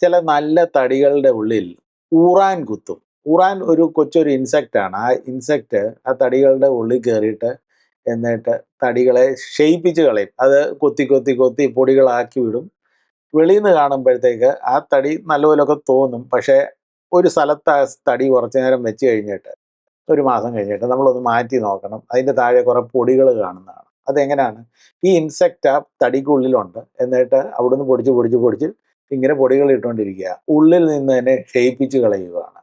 ചില നല്ല തടികളുടെ ഉള്ളിൽ ഊറാൻ കുത്തും. ഊറാൻ ഒരു കൊച്ചൊരു ഇൻസെക്റ്റ് ആണ്. ആ ഇൻസെക്റ്റ് ആ തടികളുടെ ഉള്ളിൽ കയറിയിട്ട് എന്നിട്ട് തടികളെ ക്ഷയിപ്പിച്ച് കളയും. അത് കൊത്തി കൊത്തി കൊത്തി പൊടികളാക്കി വിടും. വെളിയിൽ നിന്ന് കാണുമ്പോഴത്തേക്ക് ആ തടി നല്ലപോലൊക്കെ തോന്നും. പക്ഷേ ഒരു സ്ഥലത്ത് ആ തടി കുറച്ചു നേരം വെച്ച് കഴിഞ്ഞിട്ട് ഒരു മാസം കഴിഞ്ഞിട്ട് നമ്മളൊന്ന് മാറ്റി നോക്കണം. അതിന്റെ താഴെ കുറേ പൊടികൾ കാണുന്നതാണ്. അതെങ്ങനെയാണ്? ഈ ഇൻസെക്റ്റ് ആ തടിക്കുള്ളിലുണ്ട്. എന്നിട്ട് അവിടുന്ന് പൊടിച്ച് പൊടിച്ച് പൊടിച്ച് ഇങ്ങനെ പൊടികൾ ഇട്ടുകൊണ്ടിരിക്കുക. ഉള്ളിൽ നിന്ന് തന്നെ ക്ഷയിപ്പിച്ച് കളയുകയാണ്.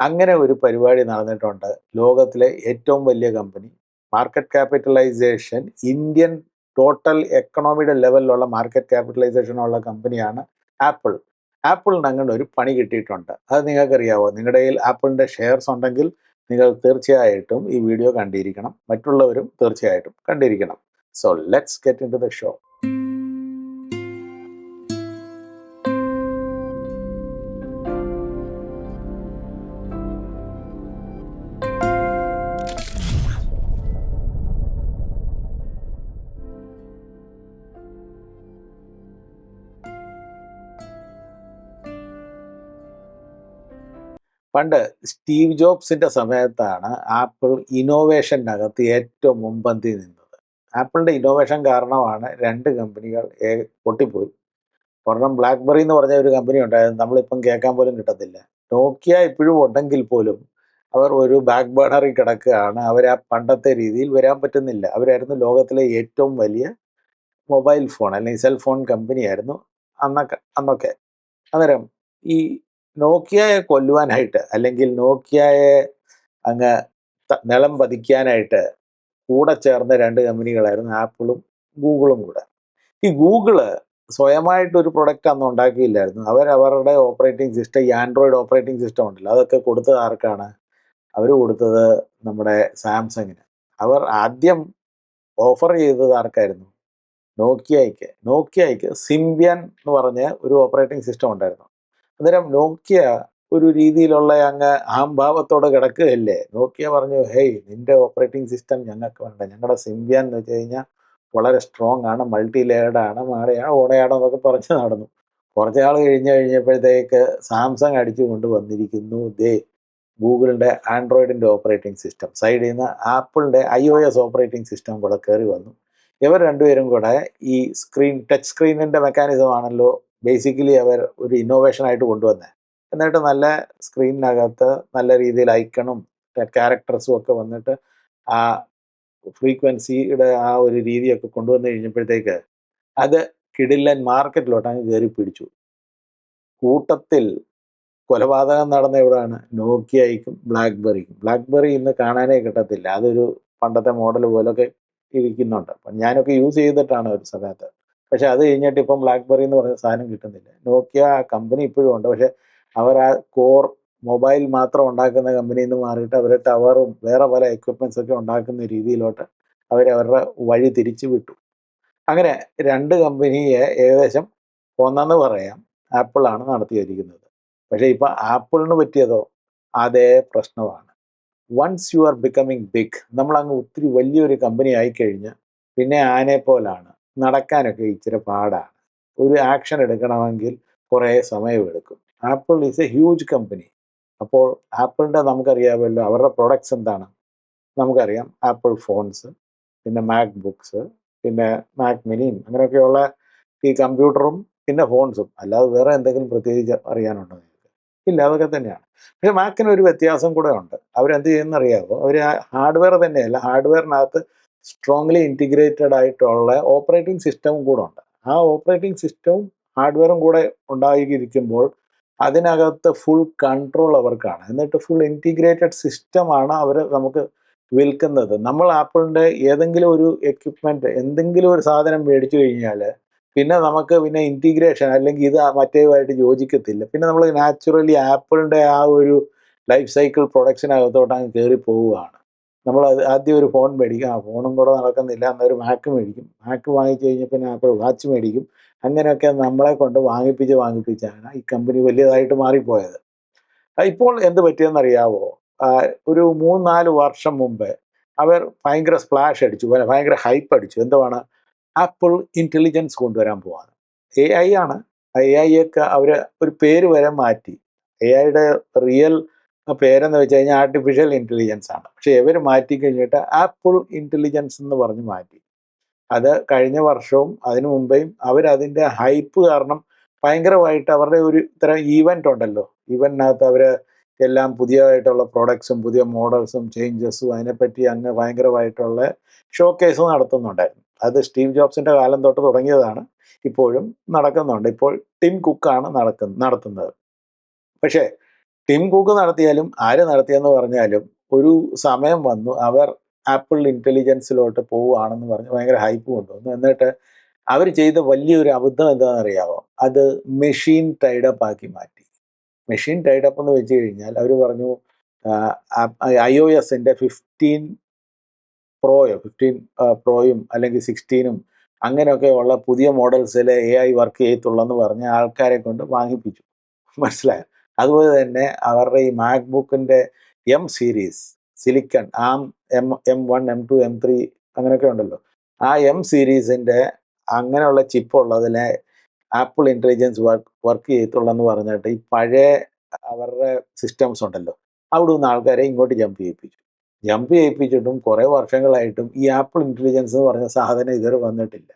അങ്ങനെ ഒരു പരിപാടി നടന്നിട്ടുണ്ട്. ലോകത്തിലെ ഏറ്റവും വലിയ company. Market capitalisation Indian total എക്കണോമിയുടെ ലെവലിലുള്ള മാർക്കറ്റ് ക്യാപിറ്റലൈസേഷൻ ഉള്ള കമ്പനിയാണ് ആപ്പിൾ ആപ്പിളിന് അങ്ങനെ ഒരു പണി കിട്ടിയിട്ടുണ്ട്. അത് നിങ്ങൾക്കറിയാവോ? നിങ്ങളുടെ കയ്യിൽ ആപ്പിളിന്റെ ഷെയർസ് ഉണ്ടെങ്കിൽ നിങ്ങൾ തീർച്ചയായിട്ടും ഈ വീഡിയോ കണ്ടിരിക്കണം. മറ്റുള്ളവരും തീർച്ചയായിട്ടും കണ്ടിരിക്കണം. So let's get into the show പണ്ട് സ്റ്റീവ് ജോബ്സിന്റെ സമയത്താണ് ആപ്പിൾ ഇന്നോവേഷനകത്ത് ഏറ്റവും മുമ്പന്തി നിന്നത്. ആപ്പിളിന്റെ ഇന്നോവേഷൻ കാരണമാണ് രണ്ട് കമ്പനികൾ പൊട്ടിപ്പോയി. ഒരെണ്ണം ബ്ലാക്ക്ബെറി എന്ന് പറഞ്ഞ ഒരു കമ്പനി ഉണ്ടായിരുന്നു. നമ്മളിപ്പം കേൾക്കാൻ പോലും കിട്ടത്തില്ല. നോക്കിയ ഇപ്പോഴും ഉണ്ടെങ്കിൽ പോലും അവർ ഒരു ബാക്ക് ബേണറിൽ കിടക്കുകയാണ്. അവർ ആ പണ്ടത്തെ രീതിയിൽ വരാൻ പറ്റുന്നില്ല. അവരായിരുന്നു ലോകത്തിലെ ഏറ്റവും വലിയ മൊബൈൽ ഫോൺ അല്ലെങ്കിൽ സെൽ ഫോൺ കമ്പനിയായിരുന്നു അന്നൊക്കെ അന്നൊക്കെ. അന്നേരം ഈ നോക്കിയയെ കൊല്ലുവാനായിട്ട് അല്ലെങ്കിൽ നോക്കിയയെ അങ്ങ് നിളം പതിക്കാനായിട്ട് കൂടെ ചേർന്ന രണ്ട് കമ്പനികളായിരുന്നു ആപ്പിളും ഗൂഗിളും കൂടെ. ഈ ഗൂഗിൾ സ്വയമായിട്ട് ഒരു പ്രൊഡക്റ്റ് അന്ന് ഉണ്ടാക്കിയില്ലായിരുന്നു. അവർ അവരുടെ ഓപ്പറേറ്റിംഗ് സിസ്റ്റം ഈ ആൻഡ്രോയിഡ് ഓപ്പറേറ്റിംഗ് സിസ്റ്റം ഉണ്ടല്ലോ അതൊക്കെ കൊടുത്തത് ആർക്കാണ്? അവർ കൊടുത്തത് നമ്മുടെ സാംസങ്ങിന്. അവർ ആദ്യം ഓഫർ ചെയ്തത് ആർക്കായിരുന്നു? നോക്കിയയ്ക്ക്. നോക്കിയയ്ക്ക് സിംബിയൻ എന്ന് പറഞ്ഞ ഒരു ഓപ്പറേറ്റിംഗ് സിസ്റ്റം ഉണ്ടായിരുന്നു. അന്നേരം നോക്കിയ ഒരു രീതിയിലുള്ള അങ്ങ് ആംഭാവത്തോടെ കിടക്കുകയല്ലേ? നോക്കിയ പറഞ്ഞു ഹേയ് നിന്റെ ഓപ്പറേറ്റിംഗ് സിസ്റ്റം ഞങ്ങൾക്ക് വേണ്ട. ഞങ്ങളുടെ സിംബിയൻ എന്ന് വെച്ച് കഴിഞ്ഞാൽ വളരെ സ്ട്രോങ് ആണ് മൾട്ടി ലെയർഡ് ആണ് മാടയാണ് ഓടയാണ് എന്നൊക്കെ പറഞ്ഞ് നടന്നു. കുറച്ച് നാൾ കഴിഞ്ഞ് കഴിഞ്ഞപ്പോഴത്തേക്ക് സാംസങ് അടിച്ചു കൊണ്ട് വന്നിരിക്കുന്നു. ദേ ഗൂഗിളിന്റെ ആൻഡ്രോയിഡിന്റെ ഓപ്പറേറ്റിംഗ് സിസ്റ്റം. സൈഡിൽ നിന്ന് ആപ്പിളിന്റെ I O S operating system കൂടെ കയറി വന്നു. ഇവർ രണ്ടുപേരും കൂടെ ഈ സ്ക്രീൻ ടച്ച് സ്ക്രീനിന്റെ മെക്കാനിസം ആണല്ലോ ബേസിക്കലി അവർ ഒരു ഇന്നോവേഷൻ ആയിട്ട് കൊണ്ടുവന്നത് എന്നിട്ട് നല്ല സ്ക്രീനിനകത്ത് നല്ല രീതിയിൽ ഐക്കണും ക്യാരക്ടേഴ്സും ഒക്കെ വന്നിട്ട് ആ ഫ്രീക്വൻസിയുടെ ആ ഒരു രീതിയൊക്കെ കൊണ്ടുവന്ന് കഴിഞ്ഞപ്പോഴത്തേക്ക് അത് കിടില്ലൻ മാർക്കറ്റിലോട്ട് അങ്ങ് കയറി പിടിച്ചു. കൂട്ടത്തിൽ കൊലപാതകം നടന്ന എവിടെയാണ് നോക്കിയയ്ക്കും ബ്ലാക്ക്ബെറിക്കും ബ്ലാക്ക്ബെറി ഇന്ന് കാണാനേ കിട്ടത്തില്ല. അതൊരു പണ്ടത്തെ മോഡൽ പോലൊക്കെ ഇരിക്കുന്നുണ്ട്. അപ്പം ഞാനൊക്കെ യൂസ് ചെയ്തിട്ടാണ് ഒരു സമയത്ത്. പക്ഷെ അത് കഴിഞ്ഞിട്ട് ഇപ്പം ബ്ലാക്ക്ബെറി എന്ന് പറയുന്ന സാധനം കിട്ടുന്നില്ല. നോക്കിയ കമ്പനി ഇപ്പോഴും ഉണ്ട്. പക്ഷെ അവർ ആ കോർ മൊബൈൽ മാത്രം ഉണ്ടാക്കുന്ന കമ്പനിയിൽ നിന്ന് മാറിയിട്ട് അവർ ടവറും വേറെ പല എക്വിപ്മെന്റ്സ് ഒക്കെ ഉണ്ടാക്കുന്ന രീതിയിലോട്ട് അവർ അവരുടെ വഴി തിരിച്ചു വിട്ടു. അങ്ങനെ രണ്ട് കമ്പനിയെ ഏകദേശം ഒന്നെന്ന് പറയാം ആപ്പിളാണ് നടത്തിയിരിക്കുന്നത് പക്ഷേ ഇപ്പം ആപ്പിളിന് പറ്റിയതോ അതേ പ്രശ്നമാണ്. Once you are becoming big നമ്മൾ അങ്ങ് ഒത്തിരി വലിയൊരു കമ്പനി ആയിക്കഴിഞ്ഞ് പിന്നെ ആനെ പോലാണ് നടക്കാനൊക്കെ ഇച്ചിരി പാടാണ് ഒരു ആക്ഷൻ എടുക്കണമെങ്കിൽ കുറേ സമയമെടുക്കും. Apple is a huge company അപ്പോൾ ആപ്പിളിന്റെ നമുക്കറിയാമല്ലോ അവരുടെ പ്രൊഡക്ട്സ് എന്താണ്? നമുക്കറിയാം ആപ്പിൾ ഫോൺസ് പിന്നെ മാക് ബുക്സ് പിന്നെ മാക് മിനിയും അങ്ങനെയൊക്കെയുള്ള ഈ കമ്പ്യൂട്ടറും പിന്നെ ഫോൺസും അല്ലാതെ വേറെ എന്തെങ്കിലും പ്രത്യേകിച്ച് അറിയാനുണ്ടോ നിങ്ങൾക്ക്? ഇല്ല അതൊക്കെ തന്നെയാണ്. പക്ഷെ മാക്കിന് ഒരു വ്യത്യാസം കൂടെ ഉണ്ട്. അവരെന്ത് ചെയ്യുന്ന അറിയാമോ അവർ ഹാർഡ്വെയർ തന്നെയല്ല ഹാർഡ്വെയറിനകത്ത് സ്ട്രോങ്ലി ഇന്റിഗ്രേറ്റഡ് ആയിട്ടുള്ള ഓപ്പറേറ്റിംഗ് സിസ്റ്റവും കൂടെ ഉണ്ട്. ആ ഓപ്പറേറ്റിംഗ് സിസ്റ്റവും ഹാർഡ്വെയറും കൂടെ ഉണ്ടായിരിക്കുമ്പോൾ അതിനകത്ത് ഫുൾ കൺട്രോൾ അവർക്കാണ്. എന്നിട്ട് ഫുൾ ഇന്റിഗ്രേറ്റഡ് സിസ്റ്റമാണ് അവർ നമുക്ക് വിൽക്കുന്നത്. നമ്മൾ ആപ്പിളിന്റെ ഏതെങ്കിലും ഒരു എക്യുപ്മെന്റ് എന്തെങ്കിലും ഒരു സാധനം മേടിച്ചു കഴിഞ്ഞാൽ പിന്നെ നമുക്ക് പിന്നെ ഇന്റിഗ്രേഷൻ അല്ലെങ്കിൽ ഇത് മറ്റേതുമായിട്ട് യോജിക്കത്തില്ല. പിന്നെ നമ്മൾ നാച്ചുറലി ആപ്പിളിന്റെ ആ ഒരു ലൈഫ് സൈക്കിൾ പ്രൊഡക്ഷനകത്തോട്ട് അങ്ങ് കയറി പോവുകയാണ്. നമ്മൾ ആദ്യം ഒരു ഫോൺ മേടിക്കും. ആ ഫോണും കൂടെ നടക്കുന്നില്ല. എന്നൊരു മാക്ക് മേടിക്കും. മാക്ക് വാങ്ങിച്ചു കഴിഞ്ഞാൽ പിന്നെ ആപ്പിൾ വാച്ച് മേടിക്കും. അങ്ങനെയൊക്കെ നമ്മളെ കൊണ്ട് വാങ്ങിപ്പിച്ച് വാങ്ങിപ്പിച്ചാണ് ഈ കമ്പനി വലിയതായിട്ട് മാറിപ്പോയത്. ഇപ്പോൾ എന്ത് പറ്റിയെന്നറിയാവോ? ഒരു മൂന്ന് നാല് വർഷം മുമ്പ് അവർ ഭയങ്കര സ്പ്ലാഷ് അടിച്ചു. ഭയ- ഭയങ്കര ഹൈപ്പ് അടിച്ചു. എന്തുവാണ്? ആപ്പിൾ ഇന്റലിജൻസ് കൊണ്ടുവരാൻ പോവാണ്. എ ഐ ആണ്. എ ഐ ഒക്കെ അവർ ഒരു പേര് വരെ മാറ്റി. എ ഐയുടെ റിയൽ പേരെന്ന് വെച്ച് കഴിഞ്ഞാൽ ആർട്ടിഫിഷ്യൽ ഇന്റലിജൻസ് ആണ്. പക്ഷെ ഇവർ മാറ്റി കഴിഞ്ഞിട്ട് ആപ്പിൾ ഇന്റലിജൻസ് എന്ന് പറഞ്ഞ് മാറ്റി. അത് കഴിഞ്ഞ വർഷവും അതിനു മുമ്പേയും അവരതിന്റെ ഹൈപ്പ് കാരണം ഭയങ്കരമായിട്ട് അവരുടെ ഒരു ഇത്തരം ഈവന്റ് ഉണ്ടല്ലോ. ഈവന്റിനകത്ത് അവർ എല്ലാം പുതിയതായിട്ടുള്ള പ്രോഡക്ട്സും പുതിയ മോഡൽസും ചേഞ്ചസും അതിനെപ്പറ്റി അങ്ങ് ഭയങ്കരമായിട്ടുള്ള ഷോ കേസ് നടത്തുന്നുണ്ടായിരുന്നു. അത് സ്റ്റീവ് ജോബ്സിന്റെ കാലം തൊട്ട് തുടങ്ങിയതാണ്. ഇപ്പോഴും നടക്കുന്നുണ്ട്. ഇപ്പോൾ ടിം കുക്കാണ് നടക്കുന്ന നടത്തുന്നത്. പക്ഷേ ടിം കുക്ക് നടത്തിയാലും ആര് നടത്തിയെന്ന് പറഞ്ഞാലും ഒരു സമയം വന്നു. അവർ ആപ്പിൾ ഇന്റലിജൻസിലോട്ട് പോവുകയാണെന്ന് പറഞ്ഞ് ഭയങ്കര ഹൈപ്പ് കൊണ്ടുവന്നു എന്നിട്ട് അവർ ചെയ്ത വലിയൊരു അബദ്ധം എന്താണെന്നറിയാമോ അത് മെഷീൻ ടൈഡപ്പ് ആക്കി മാറ്റി. മെഷീൻ ടൈഡപ്പ് എന്ന് വെച്ച് കഴിഞ്ഞാൽ അവർ പറഞ്ഞു ഐ ഒ എസിന്റെ ഫിഫ്റ്റീൻ പ്രോയോ ഫിഫ്റ്റീൻ പ്രോയും അല്ലെങ്കിൽ സിക്സ്റ്റീനും അങ്ങനെയൊക്കെ ഉള്ള പുതിയ മോഡൽസിൽ എ ഐ വർക്ക് ചെയ്യത്തുള്ളൂ പറഞ്ഞ ആൾക്കാരെ കൊണ്ട് വാങ്ങിപ്പിച്ചു. മനസ്സിലായോ? അതുപോലെ തന്നെ അവരുടെ ഈ മാക് ബുക്കിന്റെ M series silicon ARM M M one M two M three അങ്ങനെയൊക്കെ ഉണ്ടല്ലോ. ആ എം സീരീസിന്റെ അങ്ങനെയുള്ള ചിപ്പ് ഉള്ളതിനെ ആപ്പിൾ ഇന്റലിജൻസ് വർക്ക് വർക്ക് ചെയ്തിട്ടുള്ളതെന്ന് പറഞ്ഞിട്ട് ഈ പഴയ അവരുടെ സിസ്റ്റംസ് ഉണ്ടല്ലോ. അവിടെ നിന്ന് ആൾക്കാരെ ഇങ്ങോട്ട് ജമ്പ് ചെയ്യിപ്പിച്ചു. ജമ്പ് ചെയ്യിപ്പിച്ചിട്ടും കുറേ വർഷങ്ങളായിട്ടും ഈ ആപ്പിൾ ഇന്റലിജൻസ് എന്ന് പറഞ്ഞ സാധനം ഇതുവരെ വന്നിട്ടില്ല.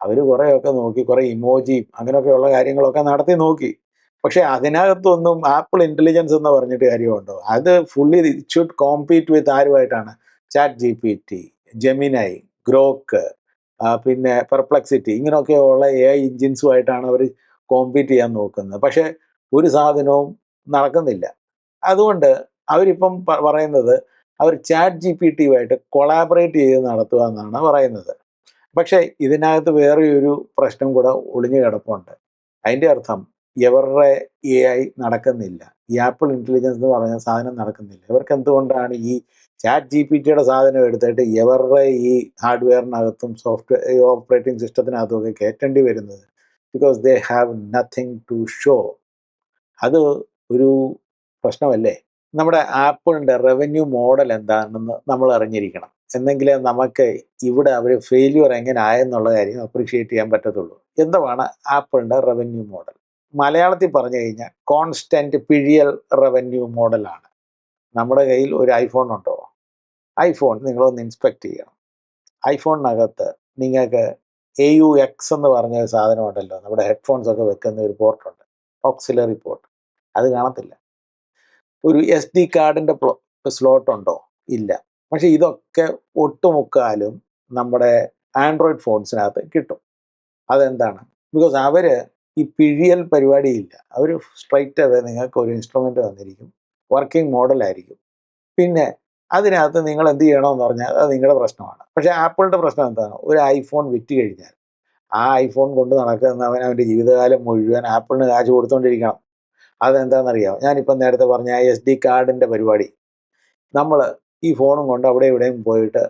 അവർ കുറേയൊക്കെ നോക്കി കുറേ ഇമോജിയും അങ്ങനെയൊക്കെയുള്ള കാര്യങ്ങളൊക്കെ നടത്തി നോക്കി. പക്ഷെ അതിനകത്തൊന്നും ആപ്പിൾ ഇന്റലിജൻസ് എന്ന് പറഞ്ഞിട്ട് കാര്യമുണ്ടോ? അത് fully should compete with ആരുമായിട്ടാണ്? Chat G P T Gemini Grok പിന്നെ പെർപ്ലക്സിറ്റി ഇങ്ങനെയൊക്കെയുള്ള എ ഐ എഞ്ചിൻസുമായിട്ടാണ് അവർ കോമ്പീറ്റ് ചെയ്യാൻ നോക്കുന്നത്. പക്ഷേ ഒരു സാധനവും നടക്കുന്നില്ല. അതുകൊണ്ട് അവരിപ്പം പറയുന്നത് അവർ ചാറ്റ് ജി പി ടിയുമായിട്ട് കൊളാബറേറ്റ് ചെയ്ത് നടത്തുക എന്നാണ് പറയുന്നത്. പക്ഷേ ഇതിനകത്ത് വേറെ ഒരു പ്രശ്നം കൂടെ ഒളിഞ്ഞു കിടപ്പുണ്ട്. അതിന്റെ അർത്ഥം ഇവരുടെ എ ഐ നടക്കുന്നില്ല. ഈ ആപ്പിൾ ഇന്റലിജൻസ് എന്ന് പറഞ്ഞ സാധനം നടക്കുന്നില്ല. ഇവർക്ക് എന്തുകൊണ്ടാണ് ഈ ചാറ്റ് ജി പി ടിയുടെ സാധനം എടുത്തിട്ട് ഇവരുടെ ഈ ഹാർഡ്വെയറിനകത്തും സോഫ്റ്റ്വെയർ ഓപ്പറേറ്റിംഗ് സിസ്റ്റത്തിനകത്തും ഒക്കെ കയറ്റേണ്ടി വരുന്നത്? Because they have nothing to show അത് ഒരു പ്രശ്നമല്ലേ? നമ്മുടെ ആപ്പിളിന്റെ റവന്യൂ മോഡൽ എന്താണെന്ന് നമ്മൾ അറിഞ്ഞിരിക്കണം. എന്നെങ്കിലേ നമുക്ക് ഇവിടെ അവർ ഫെയില്യൂർ എങ്ങനെ ആയെന്നുള്ള കാര്യം അപ്രീഷിയേറ്റ് ചെയ്യാൻ പറ്റത്തുള്ളൂ. എന്താണ് ആപ്പിളിന്റെ റവന്യൂ മോഡൽ മലയാളത്തിൽ പറഞ്ഞു കഴിഞ്ഞാൽ കോൺസ്റ്റന്റ് പിഴിയൽ റവന്യൂ മോഡലാണ് നമ്മുടെ കയ്യിൽ ഒരു ഐഫോൺ ഉണ്ടോ? ഐഫോൺ നിങ്ങളൊന്ന് ഇൻസ്പെക്ട് ചെയ്യണം. ഐഫോണിനകത്ത് നിങ്ങൾക്ക് എ യു എക്സ് എന്ന് പറഞ്ഞ ഒരു സാധനം ഉണ്ടല്ലോ. നമ്മുടെ ഹെഡ്ഫോൺസ് ഒക്കെ വെക്കുന്ന ഒരു പോർട്ടുണ്ട് ഓക്സിലറി പോർട്ട് അത് കാണത്തില്ല. ഒരു എസ് ഡി കാർഡിന്റെ സ്ലോട്ട് ഉണ്ടോ? ഇല്ല. പക്ഷേ ഇതൊക്കെ ഒട്ടുമുക്കാലും നമ്മുടെ ആൻഡ്രോയിഡ് ഫോൺസിനകത്ത് കിട്ടും. അതെന്താണ്? ബിക്കോസ് അവർ ഈ പിഴിയൽ പരിപാടിയില്ല. അവർ സ്ട്രൈറ്റ് അവേ നിങ്ങൾക്ക് ഒരു ഇൻസ്ട്രുമെന്റ് തന്നിരിക്കും. വർക്കിംഗ് മോഡലായിരിക്കും പിന്നെ അതിനകത്ത് നിങ്ങൾ എന്ത് ചെയ്യണമെന്ന് പറഞ്ഞാൽ അത് നിങ്ങളുടെ പ്രശ്നമാണ്. പക്ഷേ ആപ്പിളിന്റെ പ്രശ്നം എന്താണ്? ഒരു ഐഫോൺ വിറ്റ് കഴിഞ്ഞാൽ. ആ ഐഫോൺ കൊണ്ട് നടക്കുന്നവൻ അവന്റെ ജീവിതകാലം മുഴുവൻ ആപ്പിളിന് കാശ് കൊടുത്തുകൊണ്ടിരിക്കണം അതെന്താണെന്നറിയാം ഞാനിപ്പം നേരത്തെ പറഞ്ഞ എസ് ഡി കാർഡിന്റെ പരിപാടി. നമ്മൾ ഈ ഫോണും കൊണ്ട് അവിടെ ഇവിടെയും പോയിട്ട്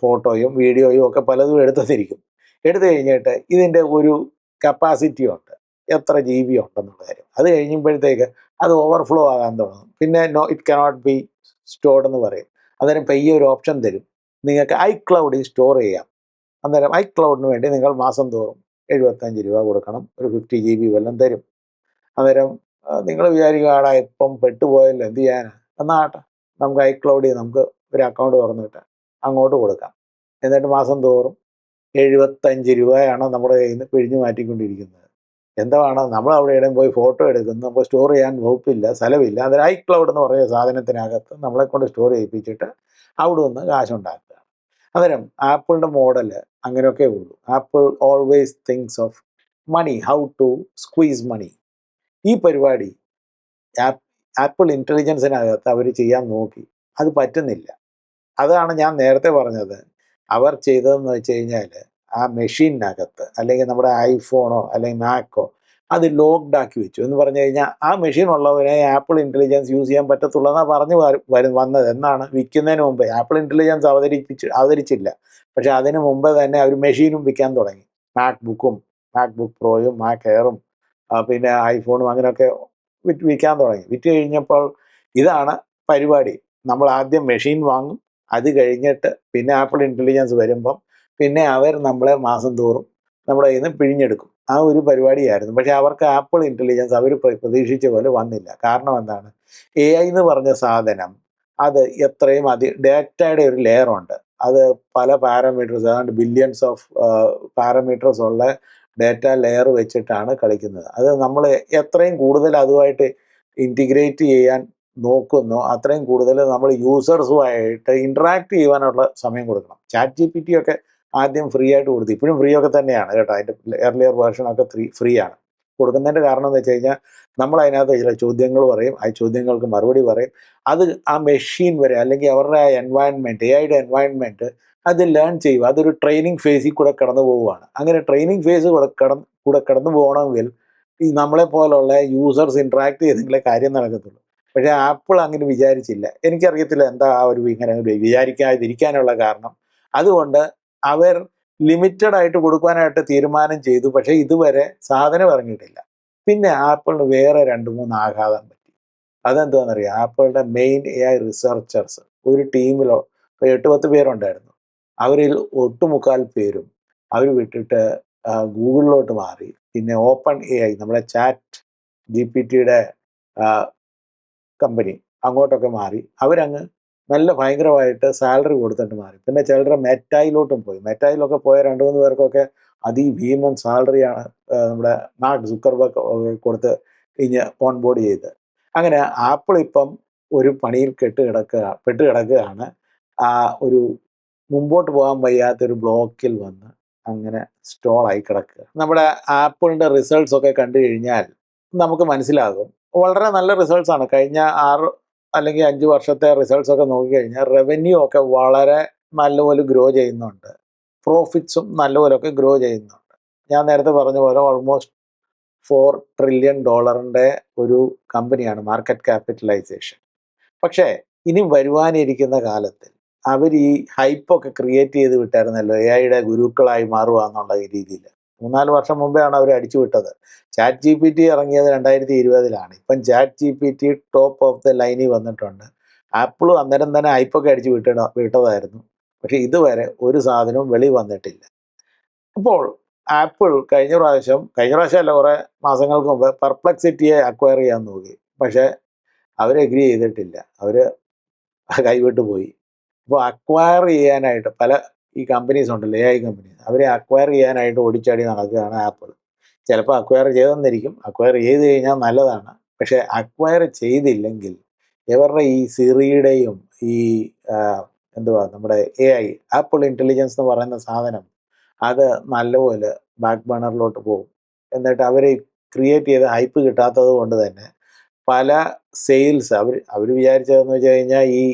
ഫോട്ടോയും വീഡിയോയും ഒക്കെ പലതും എടുത്തു എടുത്തിരിക്കും എടുത്തു കഴിഞ്ഞിട്ട് ഇതിന്റെ ഒരു കപ്പാസിറ്റി ഉണ്ട്. എത്ര ജി ബി ഉണ്ടെന്നുള്ള കാര്യം. അത് കഴിയുമ്പോഴത്തേക്ക് അത് ഓവർഫ്ലോ ആകാൻ തുടങ്ങും. പിന്നെ no it cannot be stored എന്ന് പറയും. അന്നേരം പയ്യെ ഒരു ഓപ്ഷൻ തരും. നിങ്ങൾക്ക് ഐ ക്ലൗഡിൽ സ്റ്റോർ ചെയ്യാം. അന്നേരം ഐ ക്ലൗഡിന് വേണ്ടി നിങ്ങൾ മാസം തോറും എഴുപത്തഞ്ച് രൂപ കൊടുക്കണം. ഒരു ഫിഫ്റ്റി ജി ബി വല്ലതും തരും. അന്നേരം നിങ്ങൾ വിചാരിക്കുകയാടാ ഇപ്പം പെട്ടുപോയല്ലോ എന്ത് ചെയ്യാനാ? എന്നാട്ടെ നമുക്ക് ഐ ക്ലൗഡിൽ നമുക്ക് ഒരു അക്കൗണ്ട് തുറന്നിട്ട് അങ്ങോട്ട് കൊടുക്കാം. എന്നിട്ട് മാസം തോറും എഴുപത്തഞ്ച് രൂപയാണ് നമ്മുടെ കയ്യിൽ നിന്ന് പിഴിഞ്ഞു മാറ്റിക്കൊണ്ടിരിക്കുന്നത്. എന്താണ് നമ്മൾ അവിടെ ഇടം പോയി ഫോട്ടോ എടുക്കുന്നു. നമുക്ക് സ്റ്റോർ ചെയ്യാൻ വകുപ്പില്ല സ്ഥലമില്ല. അതൊരു ഐ ക്ലൗഡ് എന്ന് പറയുന്ന സാധനത്തിനകത്ത് നമ്മളെ കൊണ്ട് സ്റ്റോർ ചെയ്യിപ്പിച്ചിട്ട് അവിടെ നിന്ന് കാശുണ്ടാക്കുക. അന്നേരം ആപ്പിളിന്റെ മോഡൽ അങ്ങനെയൊക്കെ ഉള്ളൂ. Apple always things of money how to squeeze money ഈ പരിപാടി ആപ്പിൾ ഇന്റലിജൻസിനകത്ത് അവർ ചെയ്യാൻ നോക്കി. അത് പറ്റുന്നില്ല. അതാണ് ഞാൻ നേരത്തെ പറഞ്ഞത്. അവർ ചെയ്തതെന്ന് വെച്ച് കഴിഞ്ഞാൽ ആ മെഷീനകത്ത് അല്ലെങ്കിൽ നമ്മുടെ ഐഫോണോ അല്ലെങ്കിൽ മാക്കോ അത് ലോക്ക്ഡ് ആക്കി വെച്ചു. എന്ന് പറഞ്ഞു കഴിഞ്ഞാൽ ആ മെഷീൻ ഉള്ളവനെ ആപ്പിൾ ഇന്റലിജൻസ് യൂസ് ചെയ്യാൻ പറ്റത്തുള്ളൂ എന്നാണ് പറഞ്ഞു വരും വന്നത്. എന്നാണ് വിൽക്കുന്നതിന് മുമ്പേ. ആപ്പിൾ ഇന്റലിജൻസ് അവതരിപ്പിച്ച് അവതരിച്ചില്ല. പക്ഷെ അതിന് മുമ്പ് തന്നെ അവർ മെഷീനും വിൽക്കാൻ തുടങ്ങി. മാക് ബുക്കും മാക് ബുക്ക് പ്രോയും മാക് എയറും പിന്നെ ഐഫോണും അങ്ങനെയൊക്കെ വിറ്റ് വിൽക്കാൻ തുടങ്ങി. വിറ്റ് കഴിഞ്ഞപ്പോൾ ഇതാണ് പരിപാടി. നമ്മൾ ആദ്യം മെഷീൻ വാങ്ങും. അത് കഴിഞ്ഞിട്ട് പിന്നെ ആപ്പിൾ ഇന്റലിജൻസ് വരുമ്പം പിന്നെ അവർ നമ്മളെ മാസം തോറും നമ്മുടെ കയ്യിൽ നിന്ന് പിഴിഞ്ഞെടുക്കും. ആ ഒരു പരിപാടിയായിരുന്നു. പക്ഷേ അവർക്ക് ആപ്പിൾ ഇന്റലിജൻസ് അവർ പ്രതീക്ഷിച്ച പോലെ വന്നില്ല. കാരണം എന്താണ്? എ ഐ എന്ന് പറഞ്ഞ സാധനം അത് എത്രയും അതി ഡേറ്റയുടെ ഒരു ലെയർ ഉണ്ട്. അത് പല പാരാമീറ്റേഴ്സ് ഏതാണ്ട് ബില്യൺസ് ഓഫ് പാരാമീറ്റേഴ്സ് ഉള്ള ഡാറ്റ ലെയർ വെച്ചിട്ടാണ് കളിക്കുന്നത്. അത് നമ്മൾ എത്രയും കൂടുതൽ അതുമായിട്ട് ഇന്റിഗ്രേറ്റ് ചെയ്യാൻ നോക്കുന്നു അത്രയും കൂടുതൽ നമ്മൾ യൂസേഴ്സുമായിട്ട് ഇൻട്രാക്ട് ചെയ്യാനുള്ള സമയം കൊടുക്കണം. ചാറ്റ് ജി പി ടി ഒക്കെ ആദ്യം ഫ്രീ ആയിട്ട് കൊടുത്തു. ഇപ്പോഴും ഫ്രീ ഒക്കെ തന്നെയാണ് കേട്ടോ. അതിന്റെ എർലിയർ വേർഷനൊക്കെ ഫ്രീ ഫ്രീ ആണ്. കൊടുക്കുന്നതിന്റെ കാരണം എന്ന് വെച്ച് കഴിഞ്ഞാൽ നമ്മൾ അതിനകത്ത് ചില ചോദ്യങ്ങൾ പറയും. ആ ചോദ്യങ്ങൾക്ക് മറുപടി പറയും. അത് ആ മെഷീൻ വരെ അല്ലെങ്കിൽ അവരുടെ ആ എൻവയൺമെന്റ് എ ഐയുടെ എൻവയൺമെന്റ് അത് ലേൺ ചെയ്യുക. അതൊരു ട്രെയിനിങ് ഫേസിൽ കൂടെ കടന്നു പോവുകയാണ്. അങ്ങനെ ട്രെയിനിങ് ഫേസ് കൂടെ കടന്ന് കൂടെ കടന്നു പോകണമെങ്കിൽ ഈ നമ്മളെ പോലുള്ള യൂസേഴ്സ് ഇൻട്രാക്ട് ചെയ്തെങ്കിലേ കാര്യം നടക്കത്തുള്ളൂ. പക്ഷേ ആപ്പിൾ അങ്ങനെ വിചാരിച്ചില്ല. എനിക്കറിയത്തില്ല എന്താ ആ ഒരു ഇങ്ങനെ വിചാരിക്കാതിരിക്കാനുള്ള കാരണം. അതുകൊണ്ട് അവർ ലിമിറ്റഡ് ആയിട്ട് കൊടുക്കാനായിട്ട് തീരുമാനം ചെയ്തു. പക്ഷേ ഇതുവരെ സാധനം ഇറങ്ങിയിട്ടില്ല. പിന്നെ ആപ്പിളിന് വേറെ രണ്ട് മൂന്ന് ആഘാതം പറ്റി. അതെന്താണെന്നറിയാം ആപ്പിളിന്റെ മെയിൻ എ ഐ റിസർച്ചേഴ്സ് ഒരു ടീമിലോ എട്ട് പത്ത് പേരുണ്ടായിരുന്നു. അവരിൽ ഒട്ടുമുക്കാൽ പേരും അവർ വിട്ടിട്ട് ഗൂഗിളിലോട്ട് മാറി. പിന്നെ ഓപ്പൺ എ ഐ നമ്മുടെ ചാറ്റ് ജി പി ടിയുടെ കമ്പനി അങ്ങോട്ടൊക്കെ മാറി. അവരങ്ങ് നല്ല ഭയങ്കരമായിട്ട് സാലറി കൊടുത്തിട്ട് മാറി. പിന്നെ ചിലരുടെ മെറ്റായിലോട്ടും പോയി. മെറ്റായിലൊക്കെ പോയ രണ്ട് മൂന്ന് പേർക്കൊക്കെ അതിഭീമൻ സാലറിയാണ് നമ്മുടെ മാർക്ക് സുക്കർബർഗ് ഒക്കെ കൊടുത്ത് ഇഞ്ഞ് ഓൺ ബോർഡ് ചെയ്ത്. അങ്ങനെ ആപ്പിൾ ഇപ്പം ഒരു പണിയിൽ കെട്ട് കിടക്കുക പെട്ട് കിടക്കുകയാണ്. ആ ഒരു മുമ്പോട്ട് പോകാൻ വയ്യാത്തൊരു ബ്ലോക്കിൽ വന്ന് അങ്ങനെ സ്റ്റോളായി കിടക്കുക. നമ്മുടെ ആപ്പിളിന്റെ റിസൾട്ട്സ് ഒക്കെ കണ്ടു കഴിഞ്ഞാൽ നമുക്ക് മനസ്സിലാകും. വളരെ നല്ല റിസൾട്ട്സ് ആണ്. കഴിഞ്ഞ ആറ് അല്ലെങ്കിൽ അഞ്ച് വർഷത്തെ റിസൾട്ട്സ് ഒക്കെ നോക്കിക്കഴിഞ്ഞാൽ റവന്യൂ ഒക്കെ വളരെ നല്ലപോലെ ഗ്രോ ചെയ്യുന്നുണ്ട്. പ്രോഫിറ്റ്സും നല്ലപോലെയൊക്കെ ഗ്രോ ചെയ്യുന്നുണ്ട്. ഞാൻ നേരത്തെ പറഞ്ഞ പോലെ ഓൾമോസ്റ്റ് ഫോർ ട്രില്യൺ ഡോളറിന്റെ ഒരു കമ്പനിയാണ് മാർക്കറ്റ് ക്യാപിറ്റലൈസേഷൻ പക്ഷേ ഇനി വരുവാനിരിക്കുന്ന കാലത്തിൽ അവർ ഈ ഹൈപ്പൊക്കെ ക്രിയേറ്റ് ചെയ്ത് വിട്ടായിരുന്നല്ലോ എ ഐയുടെ ഗുരുക്കളായി മാറുക എന്നുള്ള രീതിയിൽ മൂന്നാൽ വർഷം മുമ്പെയാണ് അവർ അടിച്ചു വിട്ടത്. ചാറ്റ് ജി പി ടി ഇറങ്ങിയത് രണ്ടായിരത്തി ഇരുപതിലാണ് ഇപ്പം Chat G P T top of the ലൈനിൽ വന്നിട്ടുണ്ട്. ആപ്പിളും അന്നേരം തന്നെ ഐപ്പൊക്കെ അടിച്ച് വിട്ട വിട്ടതായിരുന്നു. പക്ഷെ ഇതുവരെ ഒരു സാധനവും വെളി വന്നിട്ടില്ല. അപ്പോൾ ആപ്പിൾ കഴിഞ്ഞ പ്രാവശ്യം കഴിഞ്ഞ പ്രാവശ്യം അല്ല കുറേ മാസങ്ങൾക്ക് മുമ്പ് പെർപ്ലക്സിറ്റിയെ അക്വയർ ചെയ്യാൻ നോക്കി. പക്ഷേ അവർ എഗ്രി ചെയ്തിട്ടില്ല. അവർ കൈവിട്ട് പോയി. അപ്പോൾ അക്വയർ ചെയ്യാനായിട്ട് പല ഈ കമ്പനീസ് ഉണ്ടല്ലോ എ ഐ കമ്പനീസ് അവരെ അക്വയർ ചെയ്യാനായിട്ട് ഓടിച്ചാടി നടക്കുകയാണ് ആപ്പിൾ ചിലപ്പോൾ അക്വയർ ചെയ്തെന്നിരിക്കും അക്വയർ ചെയ്ത് കഴിഞ്ഞാൽ നല്ലതാണ്. പക്ഷേ അക്വയർ ചെയ്തില്ലെങ്കിൽ ഇവരുടെ ഈ സിറിയുടെയും ഈ എന്തുവാ നമ്മുടെ എ ഐ ആപ്പിൾ ഇന്റലിജൻസ് എന്ന് പറയുന്ന സാധനം അത് നല്ലപോലെ ബാക്ക് ബേണറിലോട്ട് പോകും. എന്നിട്ട് അവർ ക്രിയേറ്റ് ചെയ്ത ഹൈപ്പ് കിട്ടാത്തത് കൊണ്ട് തന്നെ പല സെയിൽസ് അവർ അവർ വിചാരിച്ചതെന്ന് വെച്ച് കഴിഞ്ഞാൽ ഈ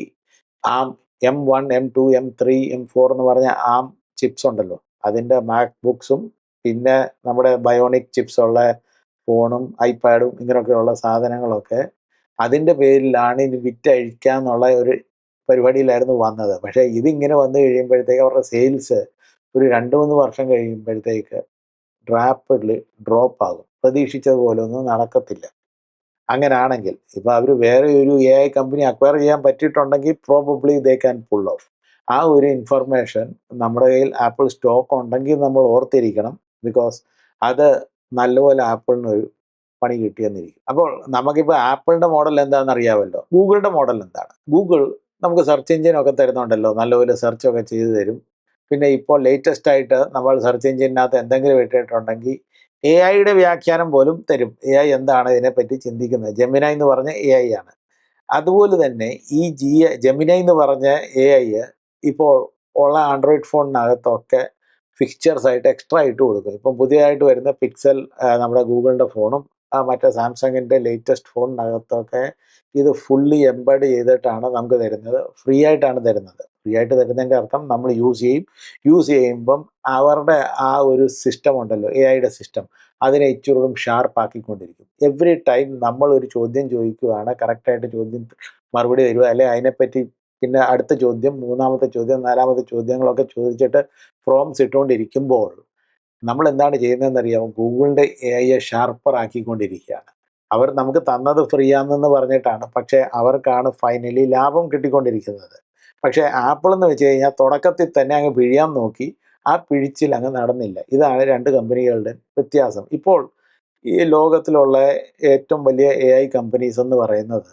ARM M one M two M three M four എന്ന് പറഞ്ഞ ആം ചിപ്സ് ഉണ്ടല്ലോ. അതിന്റെ മാക് ബുക്സും പിന്നെ നമ്മുടെ ബയോണിക് ചിപ്സ് ഉള്ള ഫോണും ഐപാഡും ഇങ്ങനെയൊക്കെയുള്ള സാധനങ്ങളൊക്കെ അതിന്റെ പേരിലാണ് ഇത് വിറ്റഴിക്കാന്നുള്ള ഒരു പരിപാടിയിലായിരുന്നു വന്നത്. പക്ഷേ ഇതിങ്ങനെ വന്നു കഴിയുമ്പോഴത്തേക്ക് അവരുടെ സെയിൽസ് ഒരു രണ്ട് മൂന്ന് വർഷം കഴിയുമ്പോഴത്തേക്ക് ഡ്രാപ്പിൽ ഡ്രോപ്പ് ആകും. പ്രതീക്ഷിച്ചതുപോലെ ഒന്നും നടക്കത്തില്ല. അങ്ങനാണെങ്കിൽ ഇപ്പോൾ അവർ വേറെ ഒരു എ ഐ കമ്പനി അക്വയർ ചെയ്യാൻ പറ്റിയിട്ടുണ്ടെങ്കിൽ probably they can pull off ആ ഒരു ഇൻഫർമേഷൻ നമ്മുടെ കയ്യിൽ ആപ്പിൾ സ്റ്റോക്ക് ഉണ്ടെങ്കിൽ നമ്മൾ ഓർത്തിരിക്കണം ബിക്കോസ് അത് നല്ലപോലെ ആപ്പിളിന് ഒരു പണി കിട്ടിയെന്നിരിക്കും. അപ്പോൾ നമുക്കിപ്പോൾ ആപ്പിളിന്റെ മോഡൽ എന്താണെന്ന് അറിയാമല്ലോ ഗൂഗിളിന്റെ മോഡൽ എന്താണ്? ഗൂഗിൾ നമുക്ക് സെർച്ച് എഞ്ചിനൊക്കെ തരുന്നുണ്ടല്ലോ നല്ലപോലെ സെർച്ച് ഒക്കെ ചെയ്തു തരും. പിന്നെ ഇപ്പോൾ ലേറ്റസ്റ്റ് ആയിട്ട് നമ്മൾ സെർച്ച് എഞ്ചിനകത്ത് എന്തെങ്കിലും ഇട്ടിട്ടുണ്ടെങ്കിൽ എ ഐയുടെ വ്യാഖ്യാനം പോലും തരും. എ ഐ എന്താണ് ഇതിനെപ്പറ്റി ചിന്തിക്കുന്നത്? ജമിന എന്ന് പറഞ്ഞ എ ഐ ആണ്. അതുപോലെ തന്നെ ഈ ജി ജമിന എന്ന് പറഞ്ഞ എ ഐ ഇപ്പോൾ ഉള്ള ആൻഡ്രോയിഡ് ഫോണിനകത്തൊക്കെ ഫിക്ചേഴ്സ് ആയിട്ട് എക്സ്ട്രാ ആയിട്ട് കൊടുക്കും. ഇപ്പം പുതിയതായിട്ട് വരുന്ന പിക്സൽ നമ്മുടെ ഗൂഗിളിന്റെ ഫോണും മറ്റേ സാംസങ്ങിന്റെ ലേറ്റസ്റ്റ് ഫോണിനകത്തൊക്കെ ഇത് ഫുള്ളി എംബഡ് ചെയ്തിട്ടാണ് നമുക്ക് തരുന്നത്. ഫ്രീ ആയിട്ടാണ് തരുന്നത്. ഫ്രീ ആയിട്ട് തരുന്നതിന്റെ അർത്ഥം നമ്മൾ യൂസ് ചെയ്യും. യൂസ് ചെയ്യുമ്പം അവരുടെ ആ ഒരു സിസ്റ്റം ഉണ്ടല്ലോ എ ഐയുടെ സിസ്റ്റം അതിനെ ഇച്ചിരൂടും ഷാർപ്പാക്കിക്കൊണ്ടിരിക്കും എവറി ടൈം നമ്മൾ ഒരു ചോദ്യം ചോദിക്കുകയാണ് കറക്റ്റായിട്ട് ചോദ്യം മറുപടി തരിക അല്ലെ അതിനെപ്പറ്റി പിന്നെ അടുത്ത ചോദ്യം മൂന്നാമത്തെ ചോദ്യം നാലാമത്തെ ചോദ്യങ്ങളൊക്കെ ചോദിച്ചിട്ട് പ്രോംസ് ഇട്ടുകൊണ്ടിരിക്കുമ്പോൾ നമ്മൾ എന്താണ് ചെയ്യുന്നതെന്ന് അറിയാമോ ഗൂഗിളിന്റെ എ ഐയെ ഷാർപ്പർ ആക്കിക്കൊണ്ടിരിക്കുകയാണ്. അവർ നമുക്ക് തന്നത് ഫ്രീ ആണെന്ന് പറഞ്ഞിട്ടാണ്. പക്ഷേ അവർക്കാണ് ഫൈനലി ലാഭം കിട്ടിക്കൊണ്ടിരിക്കുന്നത്. പക്ഷേ ആപ്പിൾ എന്ന് വെച്ച് കഴിഞ്ഞാൽ തുടക്കത്തിൽ തന്നെ അങ്ങ് പിഴിയാൻ നോക്കി. ആ പിഴിച്ചിൽ അങ്ങ് നടന്നില്ല. ഇതാണ് രണ്ട് കമ്പനികളുടെ വ്യത്യാസം. ഇപ്പോൾ ഈ ലോകത്തിലുള്ള ഏറ്റവും വലിയ എ ഐ കമ്പനീസ് എന്ന് പറയുന്നത്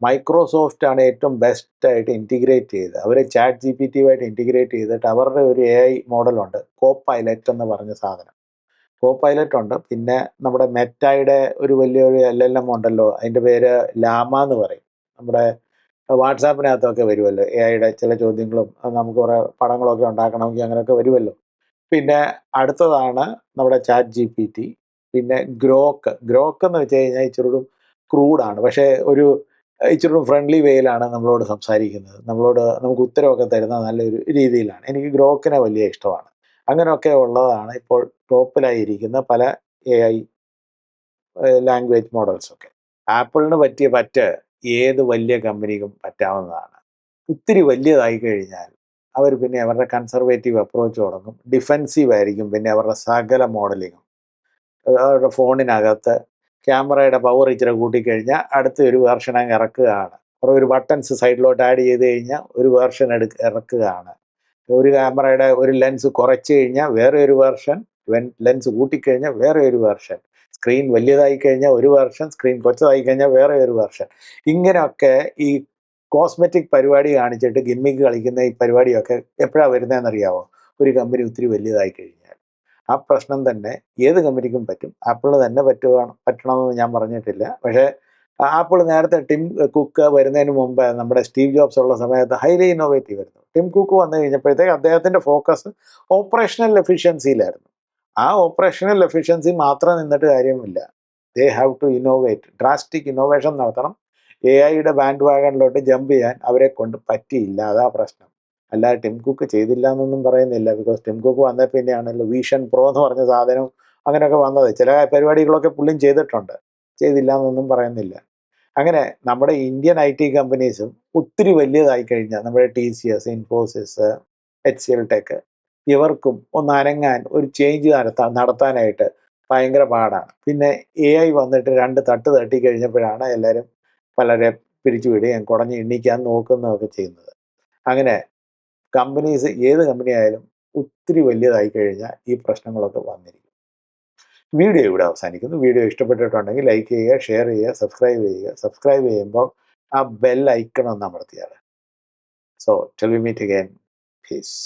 മൈക്രോസോഫ്റ്റ് ആണ് ഏറ്റവും ബെസ്റ്റ് ആയിട്ട് ഇന്റിഗ്രേറ്റ് ചെയ്ത് അവർ ചാറ്റ് ജി പി ടിയുമായിട്ട് ഇന്റിഗ്രേറ്റ് ചെയ്തിട്ട് അവരുടെ ഒരു എ ഐ മോഡലുണ്ട്. കോ പൈലറ്റ് എന്ന് പറഞ്ഞ സാധനം. കോ പൈലറ്റ് ഉണ്ട്. പിന്നെ നമ്മുടെ മെറ്റായുടെ ഒരു വലിയൊരു എൽ എൽ എം ഉണ്ടല്ലോ. അതിന്റെ പേര് ലാമ എന്ന് പറയും. നമ്മുടെ വാട്സാപ്പിനകത്തൊക്കെ വരുമല്ലോ എ ഐയുടെ ചില ചോദ്യങ്ങളും നമുക്ക് കുറേ പടങ്ങളൊക്കെ ഉണ്ടാക്കണമെങ്കിൽ അങ്ങനെയൊക്കെ വരുമല്ലോ പിന്നെ അടുത്തതാണ് നമ്മുടെ ചാറ്റ് ജി പി ടി പിന്നെ ഗ്രോക്ക് ഗ്രോക്ക് എന്ന് വെച്ച് കഴിഞ്ഞാൽ ഇച്ചിരി ക്രൂഡാണ് പക്ഷേ ഒരു ഇച്ചിരി ഫ്രണ്ട്ലി വേയിലാണ് നമ്മളോട് സംസാരിക്കുന്നത്. നമ്മളോട് നമുക്ക് ഉത്തരവൊക്കെ തരുന്ന നല്ലൊരു രീതിയിലാണ്. എനിക്ക് ഗ്രോക്കിനെ വലിയ ഇഷ്ടമാണ്. അങ്ങനെയൊക്കെ ഉള്ളതാണ് ഇപ്പോൾ ടോപ്പിലായിരിക്കുന്ന പല എ ഐ ലാംഗ്വേജ് മോഡൽസൊക്കെ ആപ്പിളിന് പറ്റിയ പറ്റ് ഏത് വലിയ കമ്പനിക്കും പറ്റാവുന്നതാണ്. ഒത്തിരി വലിയതായി കഴിഞ്ഞാൽ അവർ പിന്നെ അവരുടെ കൺസർവേറ്റീവ് അപ്രോച്ച് തുടങ്ങും. ഡിഫെൻസീവ് ആയിരിക്കും പിന്നെ അവരുടെ സകല മോഡലിങ്ങും അവരുടെ ഫോണിനകത്ത് ക്യാമറയുടെ പവർ ഇച്ചിരി കൂട്ടിക്കഴിഞ്ഞാൽ അടുത്ത ഒരു വേർഷൻ അങ്ങ് ഇറക്കുകയാണ്. അപ്പോൾ ഒരു ബട്ടൺസ് സൈഡിലോട്ട് ആഡ് ചെയ്ത് കഴിഞ്ഞാൽ ഒരു വേർഷൻ എടുക്ക ഇറക്കുകയാണ്. ഒരു ക്യാമറയുടെ ഒരു ലെൻസ് കുറച്ച് കഴിഞ്ഞാൽ വേറെ ഒരു വേർഷൻ ലെൻസ് കൂട്ടിക്കഴിഞ്ഞാൽ വേറെ ഒരു വേർഷൻ സ്ക്രീൻ വലിയതായി കഴിഞ്ഞാൽ ഒരു വേർഷൻ സ്ക്രീൻ കൊച്ചതായി കഴിഞ്ഞാൽ വേറെ ഒരു വേർഷൻ ഇങ്ങനെയൊക്കെ ഈ കോസ്മെറ്റിക് പരിപാടി കാണിച്ചിട്ട് ഗിമ്മിക്ക് കളിക്കുന്ന ഈ പരിപാടിയൊക്കെ എപ്പോഴാണ് വരുന്നതെന്നറിയാവോ ഒരു കമ്പനി ഒത്തിരി വലിയതായി കഴിഞ്ഞാൽ ആ പ്രശ്നം തന്നെ ഏത് കമ്പനിക്കും പറ്റും. ആപ്പിൾ തന്നെ പറ്റുവാണ് പറ്റണമെന്ന് ഞാൻ പറഞ്ഞിട്ടില്ല. പക്ഷേ ആപ്പിൾ നേരത്തെ ടിം കുക്ക് വരുന്നതിന് മുമ്പ് നമ്മുടെ സ്റ്റീവ് ജോബ്സ് ഉള്ള സമയത്ത് ഹൈലി ഇന്നോവേറ്റീവ് ആയിരുന്നു. ടിം കുക്ക് വന്നു കഴിഞ്ഞപ്പോഴത്തേക്ക് അദ്ദേഹത്തിന്റെ ഫോക്കസ് ഓപ്പറേഷണൽ എഫിഷ്യൻസിയിലായിരുന്നു. ആ ഓപ്പറേഷണൽ എഫിഷ്യൻസി മാത്രം നിന്നിട്ട് കാര്യമില്ല. They have to innovate. Drastic innovation നടത്തണം. എ ഐയുടെ ബാൻഡ് വാഗണിലോട്ട് ജമ്പ് ചെയ്യാൻ അവരെ കൊണ്ട് പറ്റിയില്ല. അതാ പ്രശ്നം. അല്ലാതെ ടിം കുക്ക് ചെയ്തില്ല എന്നൊന്നും പറയുന്നില്ല. ബിക്കോസ് ടിം കുക്ക് വന്ന പിന്നെയാണല്ലോ വിഷൻ പ്രോ എന്ന് പറഞ്ഞ സാധനം അങ്ങനെയൊക്കെ വന്നത്. ചില പരിപാടികളൊക്കെ പുള്ളിയും ചെയ്തിട്ടുണ്ട്. ചെയ്തില്ല എന്നൊന്നും പറയുന്നില്ല. അങ്ങനെ നമ്മുടെ ഇന്ത്യൻ ഐ ടി കമ്പനീസും ഒത്തിരി വലിയതായി കഴിഞ്ഞാൽ നമ്മുടെ T C S Infosys H C L tech ഇവർക്കും ഒന്ന് അനങ്ങാൻ ഒരു ചേഞ്ച് നടത്താൻ നടത്താനായിട്ട് ഭയങ്കര പാടാണ്. പിന്നെ എ ഐ വന്നിട്ട് രണ്ട് തട്ട് തട്ടി കഴിഞ്ഞപ്പോഴാണ് എല്ലാവരും പലരെ പിരിച്ചുവിടുകയും കുടഞ്ഞ് എണ്ണിക്കാൻ നോക്കുന്നതൊക്കെ ചെയ്യുന്നത്. അങ്ങനെ കമ്പനീസ് ഏത് കമ്പനി ആയാലും ഒത്തിരി വലിയതായി കഴിഞ്ഞാൽ ഈ പ്രശ്നങ്ങളൊക്കെ വന്നിരിക്കും. വീഡിയോ ഇവിടെ അവസാനിക്കുന്നു. വീഡിയോ ഇഷ്ടപ്പെട്ടിട്ടുണ്ടെങ്കിൽ ലൈക്ക് ചെയ്യുക ഷെയർ ചെയ്യുക സബ്സ്ക്രൈബ് ചെയ്യുക. സബ്സ്ക്രൈബ് ചെയ്യുമ്പോൾ ആ ബെൽ ഐക്കൺ ഒന്ന് അമർത്തിയാൽ so till meet again peace